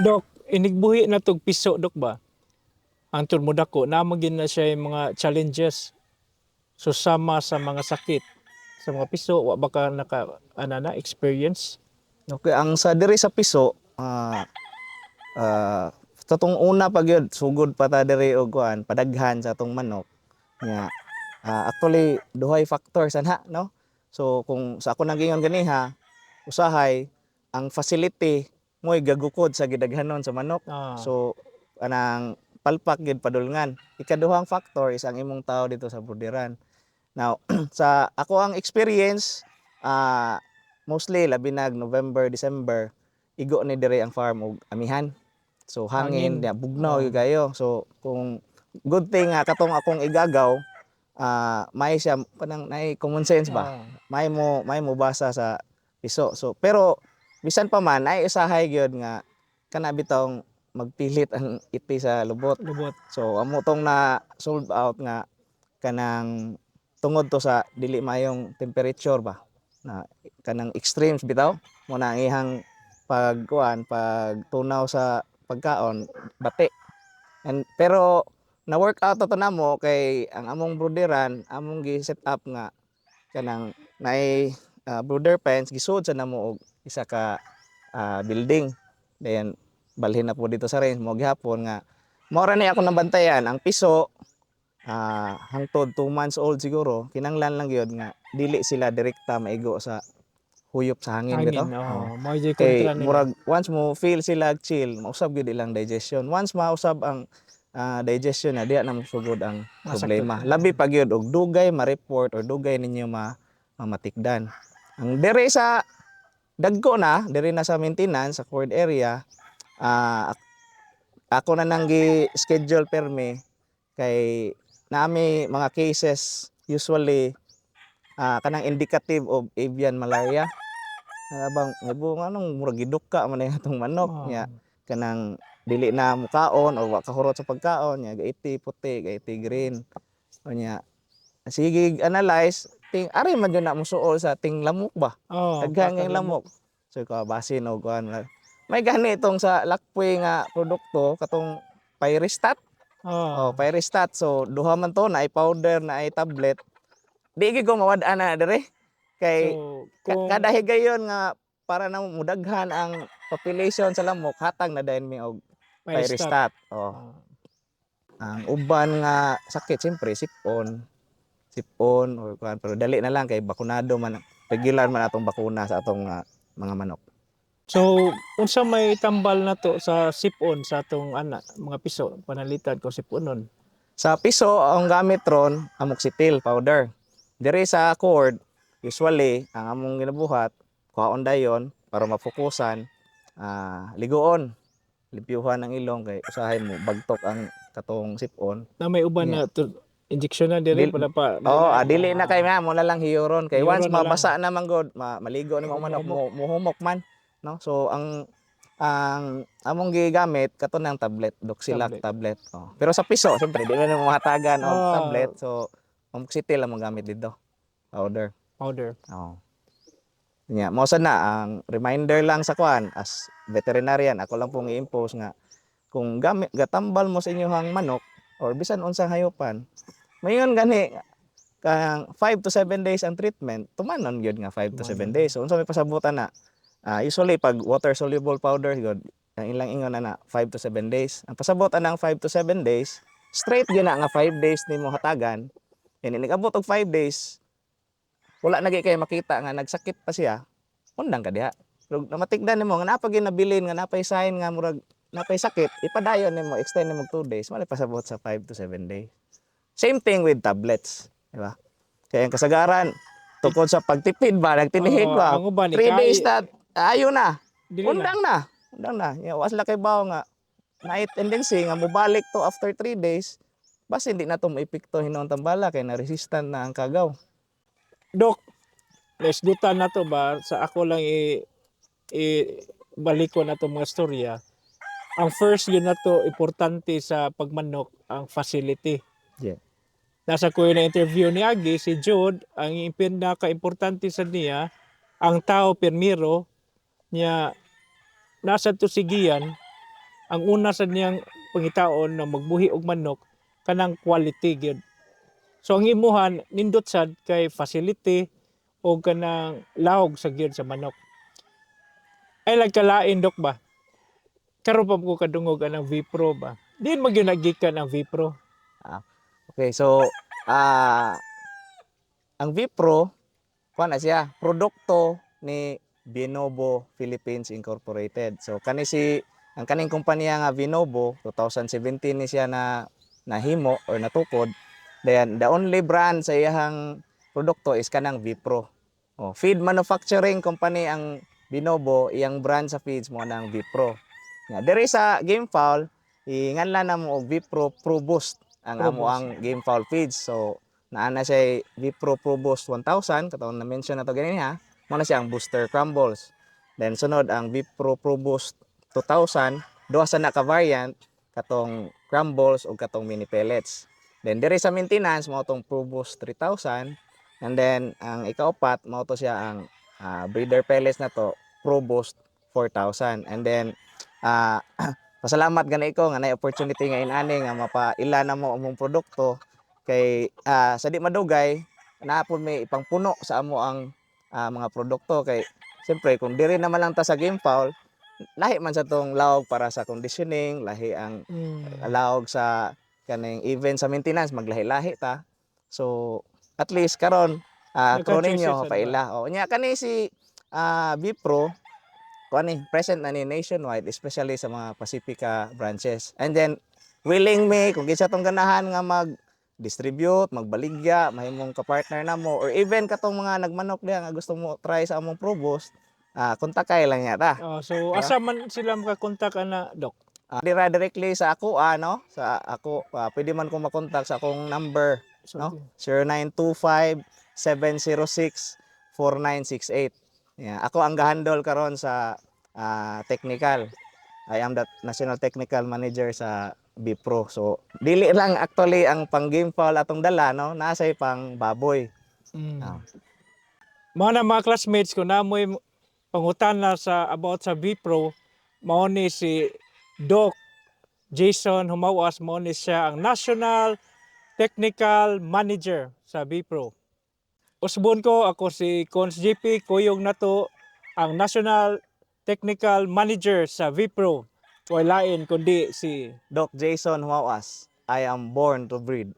Dok, inigbuhi na tog piso, Dok ba? Ang mo dako, namagin na siya mga challenges. Susama sa mga sakit. Sa mga piso, wa ba ka naka, ano na, experience? Okay, ang sa diri sa piso, ah ah, sa tong una pa gyud sugod pa ta diri og kuan, padaghan sa atong manok. Nga ah, actually duhay factors ana, no? So kung sa ako nagingon ganiha, usahay ang facility mo'y gagukod sa gidaghanon sa manok. Ah, So anang palpak gid padulngan. Ikaduhang factor is ang imong tao dito sa Bruderan. Now, sa ako ang experience ah mostly labi nag November, December igo ni dire ang farm og amihan. So hangin, Hangin. bugnaw Oh. kayo. So kung good thing nga katong akong igagaw ah may siya kanang nay common sense ba? may mo may mo basa sa piso. So pero bisan pa man ay usahay gyud nga kana bitong magpilit ang iti sa lubot. lubot. So amo tong na sold out nga kanang tungod to sa dili mayong temperature ba na kanang extremes bitaw mo na ang ihang pagkuan pagtunaw sa pagkaon bati. And pero na work out to namo kay ang among brooderan among gi set up nga kanang naay ah, brooder pens gisud sa namo og isa ka ah, building. Then balhin na po dito sa range. Mo gihapon nga. Mora ni ako nabantayan ang piso ah hangtod 2 months old siguro. Kinanglan lang gyud nga. Dili sila direkta maigo sa huyop sa hangin, Hangin, bitaw oh, mo jay kay murag once mo feel sila chill mausab gyud ilang digestion. Once mausab ang ah, digestion na diya na sugod ang problema. Labi pa gyud og dugay ma-report or dugay ninyo ma mamatikdan ang dere sa dagko na dere na sa maintenance sa cord area. Ak- ako na nang schedule perme kay nami mga cases usually ah, kanang indicative of avian malaria. Nga bang ibo anong murag gidukka man na atong manok Ah, nya kanang dili na mukaon o kahurot sa pagkaon nya gaiti puti gaiti green. O nya sige analyze ting ari man yun na musuol sa ting lamok ba? Oh, daghan nga patag yung lamok so ko basin og kuan may gani itong sa lakpoy nga produkto katong Pyristat Oh, oh Pyristat so duha man to na ay powder na ay tablet. Di gyud ko mawad-an na dire. Kay so, kung, kada higayon nga para na mudaghan ang population sa lamok hatag na dayon mi og Pyristat. Oh, Ah, ang uban nga sakit siyempre sipon. Sipon or kuan pero dali na lang kay bakunado man regular man atong bakuna sa atong ah, mga manok. So, unsa may tambal na to sa sipon sa atong ana, mga piso, panalitan ko siponon. Sa piso ang gamit ron amoxicillin powder. Dire sa cord usually ang among ginabuhat kuhaon dayon para mafokusan ah, ligoon limpyuhan ang ilong kay usahay mo bagtok ang katong sipon Na may uban na to, injection na dire Dil- para pa. Oo, ah, dili na kay mo na lang hiyoron kay once na lang. mabasa na man god, ma, maligo ni mga manok mo muhumok man, no? So ang ang among gigamit kato ng tablet, Doxilac tablet. Oh. Pero sa piso, syempre di na mo mahatagan og Ah. tablet. So amoxicillin lang mo gamit dito. Powder. Powder. Oh. Nya, mo na ang reminder lang sa kwan as veterinarian, ako lang pong i-impose nga kung gamit gatambal mo sa inyong manok or bisan unsang hayupan, mayon gani kang 5 to 7 days ang treatment, tumanon gyud nga 5 to 7 Tumanon. days. So unsa may pasabutan na? Ah, usually pag water soluble powder gyud, ang ilang ingon na na 5 to 7 days. Ang pasabutan ng 5 to 7 days, straight gyud na nga 5 days nimo hatagan. And nagabot og 5 days, wala na kay makita nga nagsakit pa siya, undang ka diha. Pero namatigdan nimo nga napay nabilin nga napay sign nga murag napay sakit, ipadayon nimo extend nimo 2 days, wala pasabot sa 5 to 7 days. Same thing with tablets, di ba? Kaya ang kasagaran tungkol sa pagtipid ba, nagtinihid Oo, ba, uban 3 ikay- days na ayo na, undang na, undang na. Ya, was la kay bawo nga na tendency nga mobalik to after 3 days, basta hindi na to maipikto hinuon tambala kay na resistant na ang kagaw. Dok, lesgutan na to ba sa ako lang i, i balik ko na to mga storya. Ang first yun na to importante sa pagmanok ang facility. Yeah. Nasa ko na interview ni Agi si Jude, ang pinaka importante sa niya ang tao permiro niya nasa tusigian ang una sa niyang pangitaon na magbuhi og manok kanang quality gyud. So ang imuhan nindot sad kay facility o kanang lahog sa gyud sa manok. Ay lagkalain dok ba? Karon pa ko kadungog anang Vipro ba? Di mo gyud nagikan ang Vipro. Okay, so ah ang Vipro kuha na siya produkto ni Binobo Philippines Incorporated. So kani si ang kaning kumpanya nga Vinobo 2017 ni siya na nahimo or natukod. Then the only brand sa iyang produkto is kanang Vipro. Oh, feed manufacturing company ang Binobo, iyang brand sa feeds mo nang Vipro. Nga diri sa game foul, inganlan na mo og Vipro Pro Boost ang amo ang game foul feeds. So naana siya Vipro Pro Boost 1000 katong na mention na to ganini ha. Mo na siya ang booster crumbles. Then sunod ang Vipro Pro Boost 2000, duha sa naka variant katong crumbles ug katong mini pellets. Then diri sa maintenance mo tong Pro Boost 3000 and then ang ikaapat mo to siya ang ah, breeder pellets na to Pro Boost 4000 and then ah pasalamat gani ko nga na opportunity nga inani nga mapaila na mo among produkto kay ah, sa di madugay naapon may ipangpuno sa amo ang ah, mga produkto kay siyempre kung diri naman lang ta sa game foul lahi man sa tong lawog para sa conditioning lahi ang Mm. lawog sa kaning event sa maintenance maglahi-lahi ta so at least karon uh, ano ba? paila o nya kani si ah, Bipro kani present na ni nationwide especially sa mga Pacifica branches and then willing me kung kinsa tong ganahan nga mag distribute, magbaligya, mahimong ka-partner na mo or even katong mga nagmanok diha nga gusto mo try sa among Provost, ah kontakay lang yata. Oh, so asa man sila makakontak ana dok? Ah, dira directly sa ako ano, sa ako ah, pwede man ko makontak sa akong number No? 0925-706-4968. Yeah, ako ang gahandol karon sa ah, technical. I am the National Technical Manager sa Bipro. So, dili lang actually ang pang game foul atong dala, no? Nasay pang baboy. Mm. Ah. Mga na mga classmates ko na mo'y pangutan na sa about sa Bipro, mao ni si Doc Jason Humawas, mao ni siya ang National Technical Manager sa Bipro. Usbon ko, ako si Cons GP, kuyog na to ang National Technical Manager sa Vipro. Walain kundi si Doc Jason Huawas, I am born to breed.